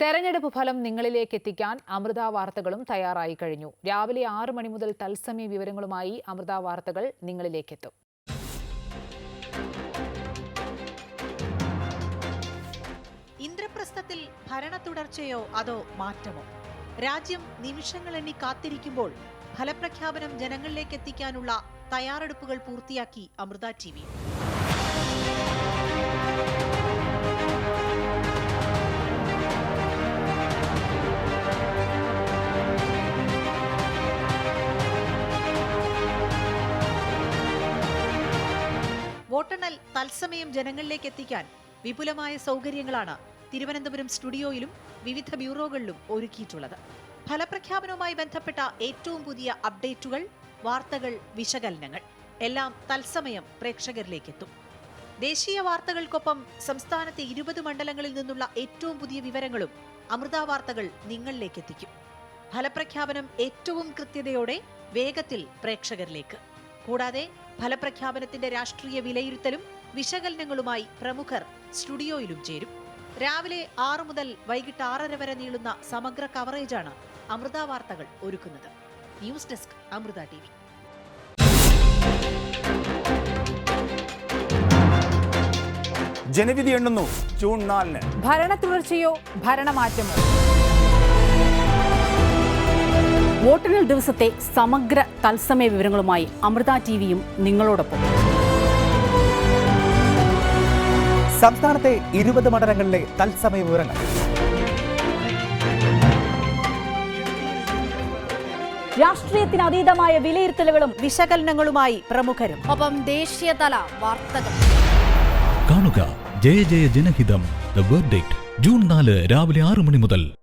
തെരഞ്ഞെടുപ്പ് ഫലം നിങ്ങളിലേക്ക് എത്തിക്കാൻ അമൃത വാർത്തകളും തയ്യാറായി കഴിഞ്ഞു. രാവിലെ ആറ് മണി മുതൽ തത്സമയ വിവരങ്ങളുമായി അമൃത വാർത്തകൾ നിങ്ങളിലേക്കെത്തും. ഇന്ദ്രപ്രസ്ഥത്തിൽ ഭരണ തുടർച്ചയോ അതോ മാറ്റമോ? രാജ്യം നിമിഷങ്ങളെണ്ണി കാത്തിരിക്കുമ്പോൾ ഫലപ്രഖ്യാപനം ജനങ്ങളിലേക്ക് എത്തിക്കാനുള്ള തയ്യാറെടുപ്പുകൾ പൂർത്തിയാക്കി അമൃത ടി വോട്ടെണ്ണൽ തത്സമയം ജനങ്ങളിലേക്ക് എത്തിക്കാൻ വിപുലമായ സൗകര്യങ്ങളാണ് തിരുവനന്തപുരം സ്റ്റുഡിയോയിലും വിവിധ ബ്യൂറോകളിലും ഒരുക്കിയിട്ടുള്ളത്. ഫലപ്രഖ്യാപനവുമായി ബന്ധപ്പെട്ട ഏറ്റവും പുതിയ അപ്ഡേറ്റുകൾ വാർത്തകൾ വിശകലനങ്ങൾ എല്ലാം തത്സമയം പ്രേക്ഷകരിലേക്കെത്തും ദേശീയ വാർത്തകൾക്കൊപ്പം സംസ്ഥാനത്തെ ഇരുപത് മണ്ഡലങ്ങളിൽ നിന്നുള്ള ഏറ്റവും പുതിയ വിവരങ്ങളും അമൃത വാർത്തകൾ നിങ്ങളിലേക്ക് എത്തിക്കും. ഫലപ്രഖ്യാപനം ഏറ്റവും കൃത്യതയോടെ വേഗത്തിൽ പ്രേക്ഷകരിലേക്ക് കൂടാതെ ഫലപ്രഖ്യാപനത്തിന്റെ രാഷ്ട്രീയ വിലയിരുത്തലും വിശകലനങ്ങളുമായി പ്രമുഖർ സ്റ്റുഡിയോയിലും ചേരും. രാവിലെ ആറ് മുതൽ വൈകിട്ട് ആറര വരെ നീളുന്ന സമഗ്ര കവറേജാണ് അമൃത വാർത്തകൾ ഒരുക്കുന്നത്. News desk Amrita TV. ജനവിധി എണ്ണുന്നു. ജൂൺ നാലിന്. ഭരണ തുടർച്ചയോ ഭരണമാറ്റമോ വോട്ടെണ്ണൽ ദിവസത്തെ സമഗ്ര തത്സമയ വിവരങ്ങളുമായി അമൃത ടി വിയും നിങ്ങളോടൊപ്പം. സംസ്ഥാനത്തെ ഇരുപത് മണ്ഡലങ്ങളിലെ തത്സമയ വിവരങ്ങൾ. രാഷ്ട്രീയത്തിന് അതീതമായ വിലയിരുത്തലുകളും വിശകലനങ്ങളുമായി പ്രമുഖരും. ഒപ്പം ദേശീയതല വാർത്തകൾ. കാണുക ജയ ജയ ജനഹിതം. ദ ജൂൺ നാല് രാവിലെ ആറ് മണി മുതൽ.